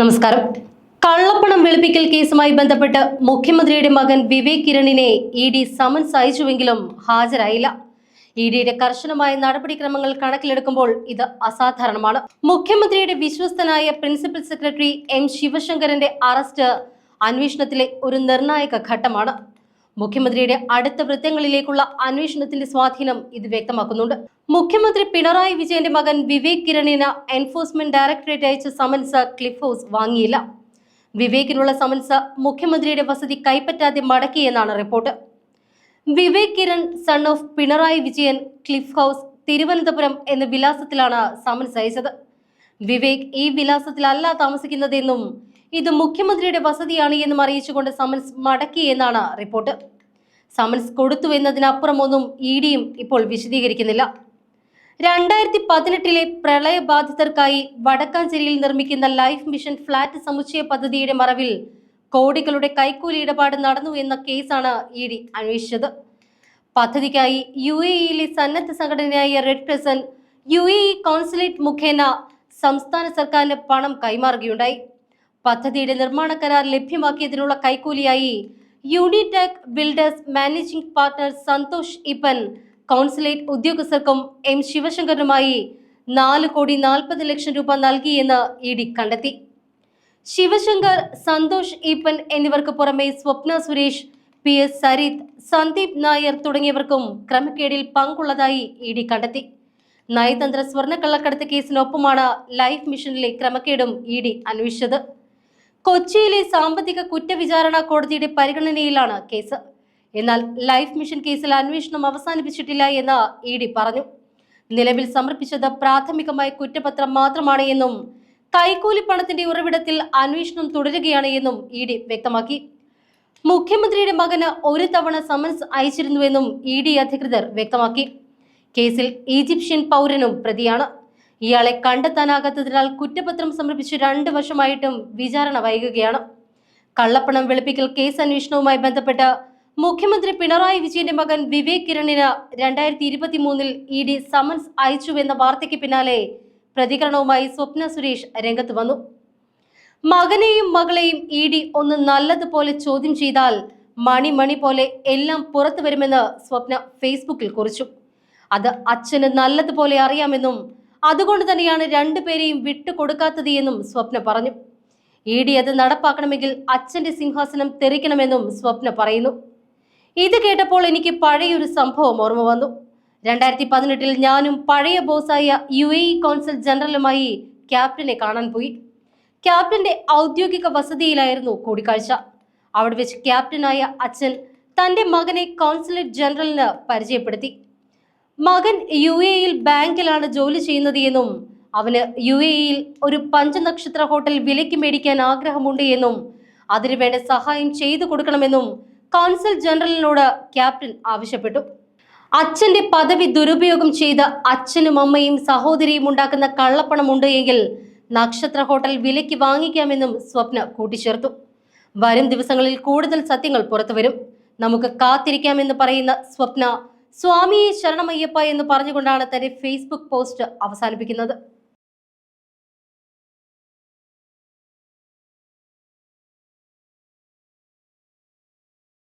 നമസ്കാരം. കള്ളപ്പണം വെളുപ്പിക്കൽ കേസുമായി ബന്ധപ്പെട്ട് മുഖ്യമന്ത്രിയുടെ മകൻ വിവേക് കിരണിനെ ഇ ഡി സമൻസ് അയച്ചുവെങ്കിലും ഹാജരായില്ല. ഇ ഡിയുടെ കർശനമായ നടപടിക്രമങ്ങൾ കണക്കിലെടുക്കുമ്പോൾ ഇത് അസാധാരണമാണ്. മുഖ്യമന്ത്രിയുടെ വിശ്വസ്തനായ പ്രിൻസിപ്പൽ സെക്രട്ടറി എം ശിവശങ്കരന്റെ അറസ്റ്റ് അന്വേഷണത്തിലെ ഒരു നിർണായക ഘട്ടമാണ്. മുഖ്യമന്ത്രിയുടെ അടുത്ത വൃത്തങ്ങളിലേക്കുള്ള അന്വേഷണത്തിന്റെ സ്വാധീനം ഇത് വ്യക്തമാക്കുന്നുണ്ട്. മുഖ്യമന്ത്രി പിണറായി വിജയന്റെ മകൻ വിവേക് കിരണിന് എൻഫോഴ്സ്മെന്റ് ഡയറക്ടറേറ്റ് അയച്ച സമൻസ് ക്ലിഫ് ഹൗസ് വാങ്ങിയില്ല. വിവേകിനുള്ള സമൻസ് മുഖ്യമന്ത്രിയുടെ വസതി കൈപ്പറ്റാതെ മടക്കിയെന്നാണ് report Vivek Kiran son of Pinarayi Vijayan Cliff House Thiruvananthapuram എന്ന വിലാസത്തിലാണ് സമൻസ് അയച്ചത്. വിവേക് ഈ വിലാസത്തിലല്ല താമസിക്കുന്നതെന്നും ഇത് മുഖ്യമന്ത്രിയുടെ വസതിയാണ് എന്നും അറിയിച്ചുകൊണ്ട് സമൻസ് മടക്കി എന്നാണ് റിപ്പോർട്ട്. സമൻസ് കൊടുത്തു എന്നതിനപ്പുറമൊന്നും ഇ ഡിയും ഇപ്പോൾ വിശദീകരിക്കുന്നില്ല. രണ്ടായിരത്തി പതിനെട്ടിലെ പ്രളയബാധിതർക്കായി വടക്കാഞ്ചേരിയിൽ നിർമ്മിക്കുന്ന ലൈഫ് മിഷൻ ഫ്ളാറ്റ് സമുച്ചയ പദ്ധതിയുടെ മറവിൽ കോടികളുടെ കൈക്കൂലി ഇടപാട് നടന്നു എന്ന കേസാണ് ഇ ഡി അന്വേഷിച്ചത്. പദ്ധതിക്കായി യു എ ഇയിലെ സന്നദ്ധ സംഘടനയായ red crescent U A E consulate മുഖേന സംസ്ഥാന സർക്കാരിന് പണം കൈമാറുകയുണ്ടായി. പദ്ധതിയുടെ നിർമ്മാണ കരാർ ലഭ്യമാക്കിയതിനുള്ള കൈക്കൂലിയായി Unitech builders managing partner Santhosh Eappen consulate ഉദ്യോഗസ്ഥർക്കും എം ശിവശങ്കറിനുമായി നാല് കോടി നാൽപ്പത് ലക്ഷം രൂപ നൽകിയെന്ന് ഇ ഡി കണ്ടെത്തി. ശിവശങ്കർ സന്തോഷ് ഈപ്പൻ എന്നിവർക്ക് പുറമെ സ്വപ്ന സുരേഷ് പി എസ് സരിത് സന്ദീപ് നായർ തുടങ്ങിയവർക്കും ക്രമക്കേടിൽ പങ്കുള്ളതായി ഇ ഡി കണ്ടെത്തി. നയതന്ത്ര സ്വർണക്കള്ളക്കടത്ത് കേസിനൊപ്പമാണ് ലൈഫ് മിഷനിലെ ക്രമക്കേടും ഇ ഡി അന്വേഷിച്ചത്. കൊച്ചിയിലെ സാമ്പത്തിക കുറ്റവിചാരണ കോടതിയുടെ പരിഗണനയിലാണ് കേസ്. എന്നാൽ ലൈഫ് മിഷൻ കേസിൽ അന്വേഷണം അവസാനിപ്പിച്ചിട്ടില്ല എന്ന് ഇ ഡി പറഞ്ഞു. നിലവിൽ സമർപ്പിച്ചത് പ്രാഥമികമായ കുറ്റപത്രം മാത്രമാണ് എന്നും കൈക്കൂലി പണത്തിന്റെ ഉറവിടത്തിൽ അന്വേഷണം തുടരുകയാണ് എന്നും ഇ ഡി വ്യക്തമാക്കി. മുഖ്യമന്ത്രിയുടെ മകന് ഒരു തവണ സമൻസ് അയച്ചിരുന്നുവെന്നും ഇ ഡി അധികൃതർ വ്യക്തമാക്കി. കേസിൽ ഈജിപ്ഷ്യൻ പൗരനും പ്രതിയാണ്. ഇയാളെ കണ്ടെത്താനാകാത്തതിനാൽ കുറ്റപത്രം സമർപ്പിച്ച് രണ്ട് വർഷമായിട്ടും വിചാരണ വൈകുകയാണ്. കള്ളപ്പണം വെളുപ്പിക്കൽ കേസ് അന്വേഷണവുമായി ബന്ധപ്പെട്ട് മുഖ്യമന്ത്രി പിണറായി വിജയന്റെ മകൻ വിവേക് കിരണിന് രണ്ടായിരത്തി ഇരുപത്തി മൂന്നിൽ ഇ ഡി സമൻസ് അയച്ചുവെന്ന വാർത്തയ്ക്ക് പിന്നാലെ പ്രതികരണവുമായി സ്വപ്ന സുരേഷ് രംഗത്ത് വന്നു. മകനെയും മകളെയും ഇ ഡി ഒന്ന് നല്ലതുപോലെ ചോദ്യം ചെയ്താൽ മണി മണി പോലെ എല്ലാം പുറത്തു വരുമെന്ന് സ്വപ്ന ഫേസ്ബുക്കിൽ കുറിച്ചു. അത് അച്ഛന് നല്ലതുപോലെ അറിയാമെന്നും അതുകൊണ്ട് തന്നെയാണ് രണ്ടുപേരെയും വിട്ടുകൊടുക്കാത്തത് എന്നും സ്വപ്ന പറഞ്ഞു. ഇ ഡി അത് നടപ്പാക്കണമെങ്കിൽ അച്ഛന്റെ സിംഹാസനം തെറിക്കണമെന്നും സ്വപ്ന പറയുന്നു. ഇത് കേട്ടപ്പോൾ എനിക്ക് പഴയൊരു സംഭവം ഓർമ്മ വന്നു. രണ്ടായിരത്തി പതിനെട്ടിൽ ഞാനും പഴയ ബോസായ യു എ കോൺസൽ ജനറലുമായി ക്യാപ്റ്റനെ കാണാൻ പോയി. ക്യാപ്റ്റന്റെ ഔദ്യോഗിക വസതിയിലായിരുന്നു കൂടിക്കാഴ്ച. അവിടെ വെച്ച് ക്യാപ്റ്റനായ അച്ഛൻ തന്റെ മകനെ കോൺസുലേറ്റ് ജനറലിന് പരിചയപ്പെടുത്തി. മകൻ യു എ യിൽ ബാങ്കിലാണ് ജോലി ചെയ്യുന്നത് എന്നും അവന് യു എ യിൽ ഒരു പഞ്ചനക്ഷത്ര ഹോട്ടൽ വിലയ്ക്ക് മേടിക്കാൻ ആഗ്രഹമുണ്ട് എന്നും അതിനുവേണ്ട സഹായം ചെയ്തു കൊടുക്കണമെന്നും കൗൺസിൽ ജനറലിനോട് ക്യാപ്റ്റൻ ആവശ്യപ്പെട്ടു. അച്ഛന്റെ പദവി ദുരുപയോഗം ചെയ്ത് അച്ഛനും അമ്മയും സഹോദരിയും ഉണ്ടാക്കുന്ന കള്ളപ്പണമുണ്ട് എങ്കിൽ നക്ഷത്ര ഹോട്ടൽ വിലയ്ക്ക് വാങ്ങിക്കാമെന്നും സ്വപ്ന കൂട്ടിച്ചേർത്തു. വരും ദിവസങ്ങളിൽ കൂടുതൽ സത്യങ്ങൾ പുറത്തുവരും. നമുക്ക് കാത്തിരിക്കാമെന്ന് പറയുന്ന സ്വപ്ന സ്വാമിയെ ശരണമയ്യപ്പ എന്ന് പറഞ്ഞുകൊണ്ടാണ് തന്റെ ഫേസ്ബുക്ക് പോസ്റ്റ് അവസാനിപ്പിക്കുന്നത്.